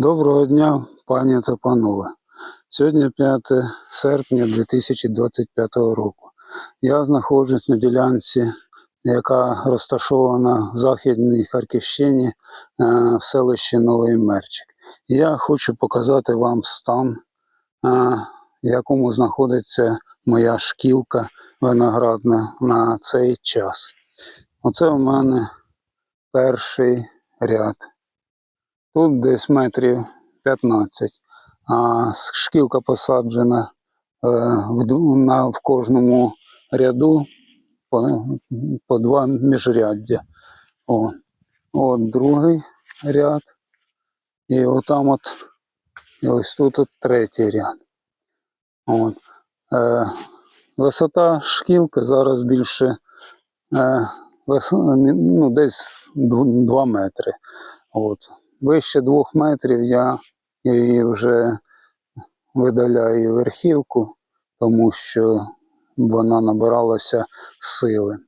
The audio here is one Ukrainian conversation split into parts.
Доброго дня, пані та панове. Сьогодні 5 серпня 2025 року. Я знаходжусь на ділянці, яка розташована в Західній Харківщині е, в селищі Новий Мерчик. Я хочу показати вам стан, е, в якому знаходиться моя шкілка виноградна на цей час. Оце у мене перший ряд. Тут десь метрів 15, а шкілка посаджена е, в, кожному ряду по, два міжряддя. О, от другий ряд. І отам от, і ось тут от третій ряд. От. Е, висота шкілки зараз більше е, ну, десь 2 метри. От. Вище двох метрів я її вже видаляю верхівку, тому що вона набиралася сили.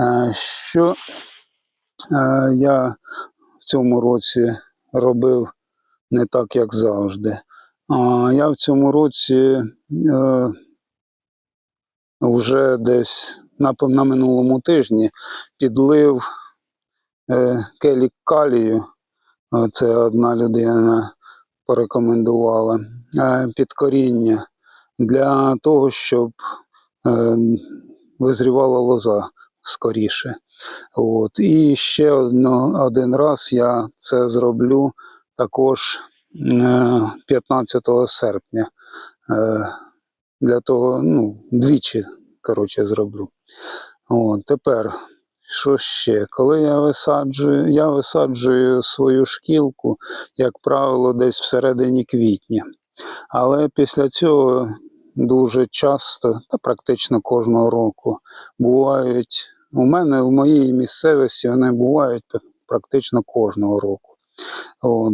Е, Що е, я в цьому році робив не так, як завжди. Я в цьому році е, вже десь на, минулому тижні підлив келік калію. Це одна людина порекомендувала е, під коріння для того, щоб е, визрівала лоза скоріше. От. І ще одно, один раз я це зроблю також е, 15 серпня. Е, Для того, ну, двічі, коротше, зроблю. От, тепер, що ще? Коли я висаджую, я висаджую свою шкілку, як правило, десь всередині квітня. Але після цього дуже часто, та практично кожного року, бувають у мене в моїй місцевості вони бувають практично кожного року. От,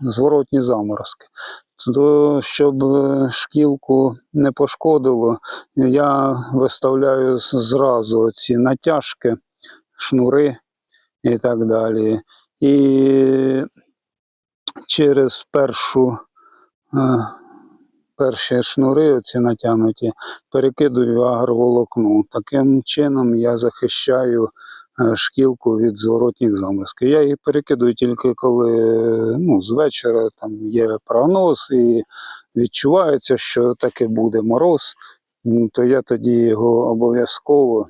зворотні заморозки. То, щоб е, шкілку не пошкодило, я виставляю зразу ці натяжки, шнури і так далі. І через першу, е, перші шнури, оці натягнуті, перекидую агроволокно. Таким чином я захищаю шкілку від зворотніх заморозків. Я її перекидую тільки коли ну, з вечора там є прогноз і відчувається, що таке буде мороз, ну, то я тоді його обов'язково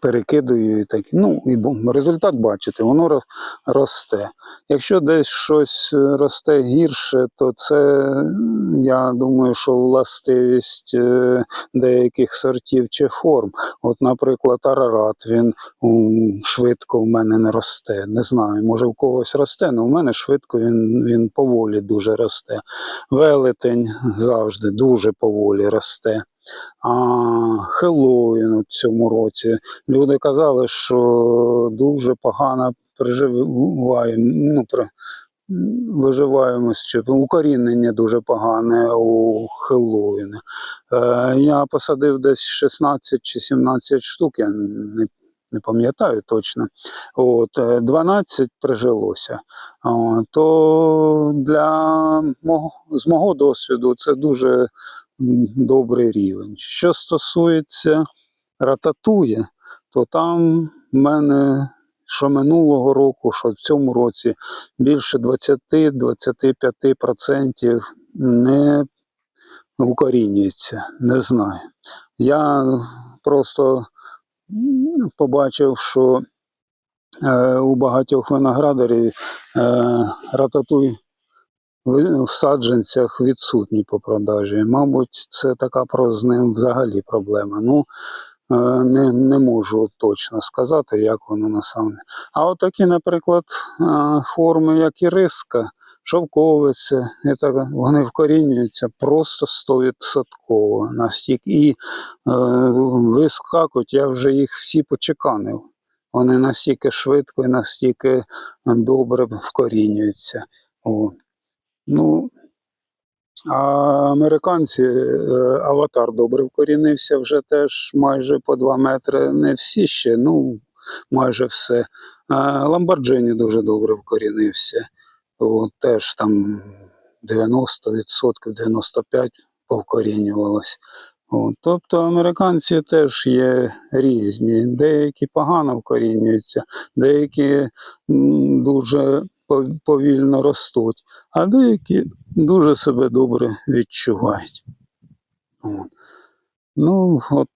перекидую і так. Ну, і результат бачите, воно росте. Якщо десь щось е, росте гірше, то це я думаю, що властивість е, деяких сортів чи форм. От, наприклад, арарат, він швидко в мене не росте. Не знаю, може в когось росте, але в мене швидко він, він поволі дуже росте. Велетень завжди дуже поволі росте. Хеллоуін у цьому році люди казали, що дуже погано переживаємо, ну, при, виживаємось, чи укорінення дуже погане у Хеллоуіна. Е, я посадив десь 16 чи 17 штук, я не, не пам'ятаю точно. От, е, 12 прижилося. О, то для мого, з мого досвіду це дуже добрий рівень. Що стосується рататує, то там в мене що минулого року, що в цьому році більше 20-25% не укорінюється. Не знаю. Я просто побачив, що е, у багатьох виноградарів е, рататуй ви- в саджанцях відсутній по продажі. Мабуть, це така з ним взагалі проблема. Ну, е, не, не можу точно сказати, як воно насамперед. А от такі, наприклад, е, форми, як і риска, шовковиця, вони вкорінюються просто стовідсотково настільки. І е, вискакують, я вже їх всі почеканив. Вони настільки швидко і настільки добре вкорінюються. О. Ну, а американці, е, аватар добре вкорінився вже теж майже по 2 метри. Не всі ще, ну майже все. А Ламборджині дуже добре вкорінився. От, теж там 90%, 95% повкорінювалось. От, тобто американці теж є різні. Деякі погано вкорінюються, деякі м, дуже повільно ростуть, а деякі дуже себе добре відчувають. Ну, от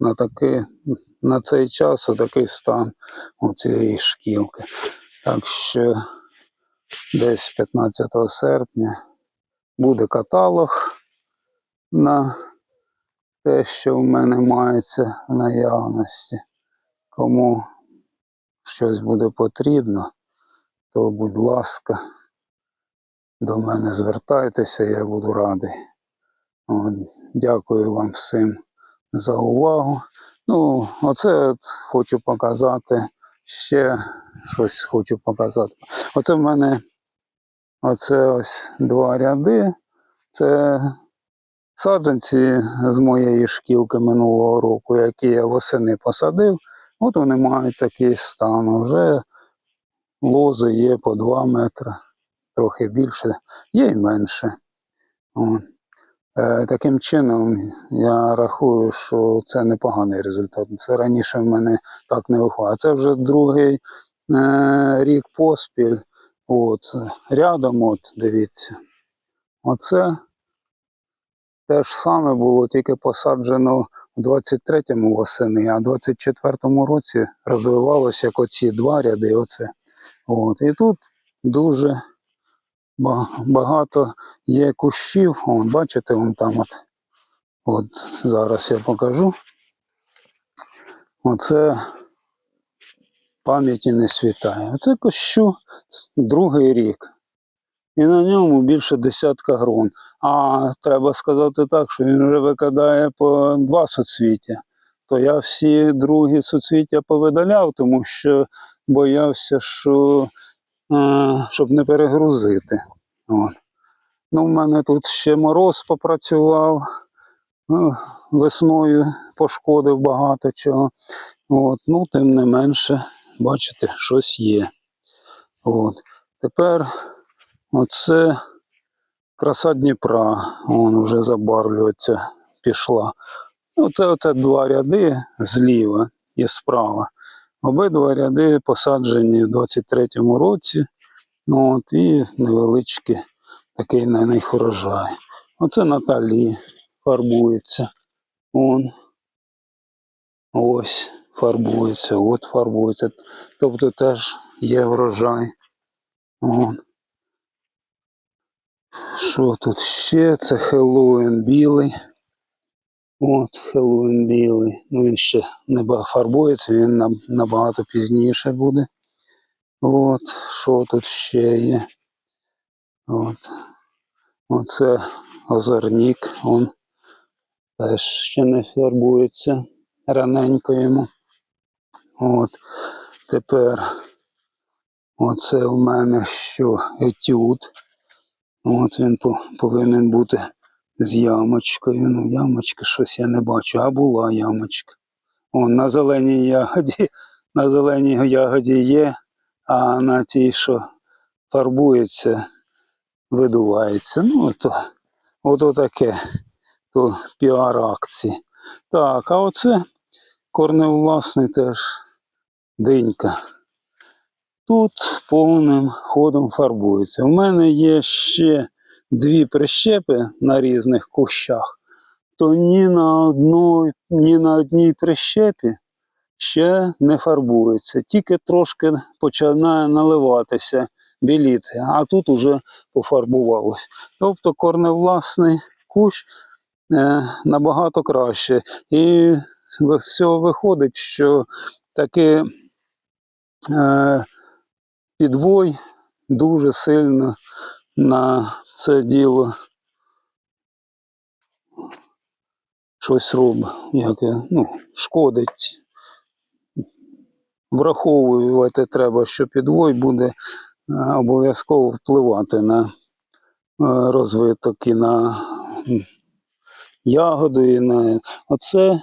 на, таки, на цей час отакий стан у цієї шкілки. Так що десь 15 серпня буде каталог на те, що в мене мається в наявності. Кому щось буде потрібно, то будь ласка, до мене звертайтеся, я буду радий. От, дякую вам всім за увагу. Ну, оце от хочу показати. Ще щось хочу показати. Оце в мене оце ось два ряди. Це саджанці з моєї шкілки минулого року, які я восени посадив. От вони мають такий стан. Вже лози є по 2 метри, трохи більше, є й менше. Е, Таким чином, я рахую, що це непоганий результат. Це раніше в мене так не виходить. А це вже другий е, рік поспіль. От, рядом, от, дивіться. Оце те ж саме було, тільки посаджено у 23-му восени, а в 24-му році розвивалося як оці два ряди. Оце. От. І тут дуже багато є кущів. Вон, бачите, вон там от. От зараз я покажу. Оце пам'яті не світає. Оце кущу другий рік. І на ньому більше десятка грон. А треба сказати так, що він вже викидає по два суцвіття. То я всі другі суцвіття повидаляв, тому що боявся, що е, щоб не перегрузити. От. Ну, в мене тут ще мороз попрацював. Ну, весною пошкодив багато чого. От. Ну, тим не менше, бачите, щось є. От. Тепер оце краса Дніпра. Вон вже забарвлюється, пішла. Оце, оце два ряди зліва і справа. Обидва ряди посаджені в 23-му році. От, і невеличкий такий на них урожай. Оце Наталі фарбується. Он. Ось фарбується, от фарбується. Тобто теж є врожай. Вон. Що тут ще? Це Хеллоуін білий. От, Хеллоуін білий. Ну він ще не фарбується, він нам набагато пізніше буде. От, що тут ще є? От. Оце озернік, он теж ще не фарбується раненько йому. От. Тепер оце в мене що етюд. От він повинен бути з ямочкою. Ну, ямочка щось я не бачу, а була ямочка. Он на зеленій ягоді, на зеленій ягоді є, а на тій, що фарбується, видувається. Ну, то, ото таке, то піар-акції. Так, а оце корневласний теж динька. Тут повним ходом фарбується. У мене є ще дві прищепи на різних кущах, то ні на одній, ні на одній прищепі ще не фарбується. Тільки трошки починає наливатися, біліти, а тут уже пофарбувалось. Тобто корневласний кущ е, набагато краще. І з цього виходить, що таки е, підвой дуже сильно на це діло щось робить, яке, ну, шкодить. Враховувати треба, що підвой буде е, обов'язково впливати на е, розвиток і на ягоду, і на оце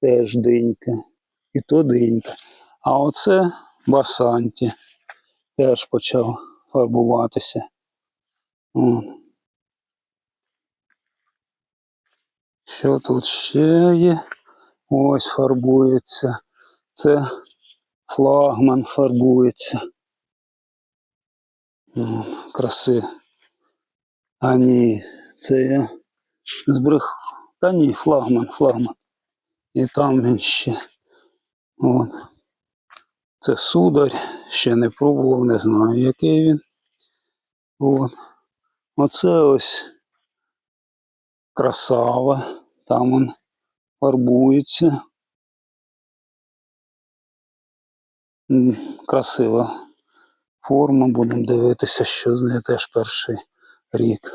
теж динька, і то динька. А оце басанті теж почав фарбуватися. Що тут ще є? Ось фарбується. Це флагман фарбується. Краси. А ні, це я збрех. Та ні, флагман, флагман. І там він ще. От. Це сударь. Ще не пробував, не знаю, який він. От. Оце ось красава. Там він фарбується. Красива форма. Будемо дивитися, що з нею теж перший рік.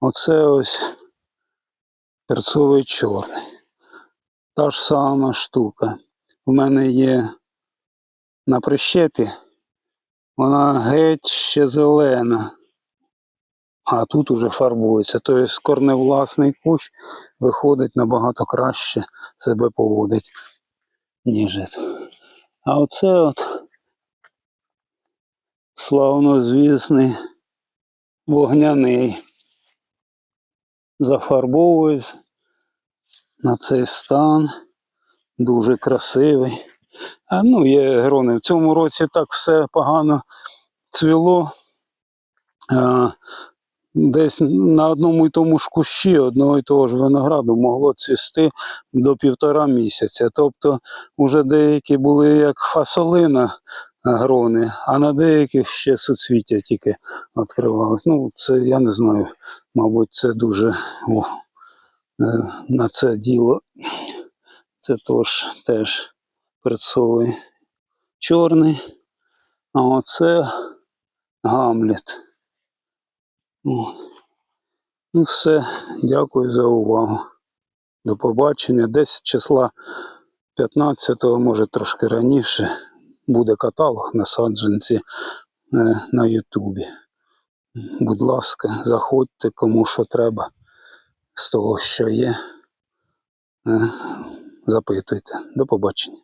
Оце ось перцовий чорний. Та ж сама штука. У мене є на прищепі. Вона геть ще зелена. А тут уже фарбується. Тобто корневласний кущ виходить набагато краще себе поводить, ніж. А оце от славнозвісний вогняний. Зафарбовуюсь на цей стан. Дуже красивий. А ну, є грони. В цьому році так все погано цвіло. Десь на одному і тому ж кущі одного і того ж винограду могло цвісти до півтора місяця. Тобто вже деякі були як фасолина грони, а на деяких ще суцвіття тільки відкривалось. Ну, це я не знаю. Мабуть, це дуже о, е, на це діло. Це тож теж перцовий чорний. А оце Гамлет. Ну все, дякую за увагу. До побачення. Десь числа 15-го, може трошки раніше, буде каталог на саджанці е, на Ютубі. Будь ласка, заходьте, кому що треба з того, що є. Е, Запитуйте. До побачення.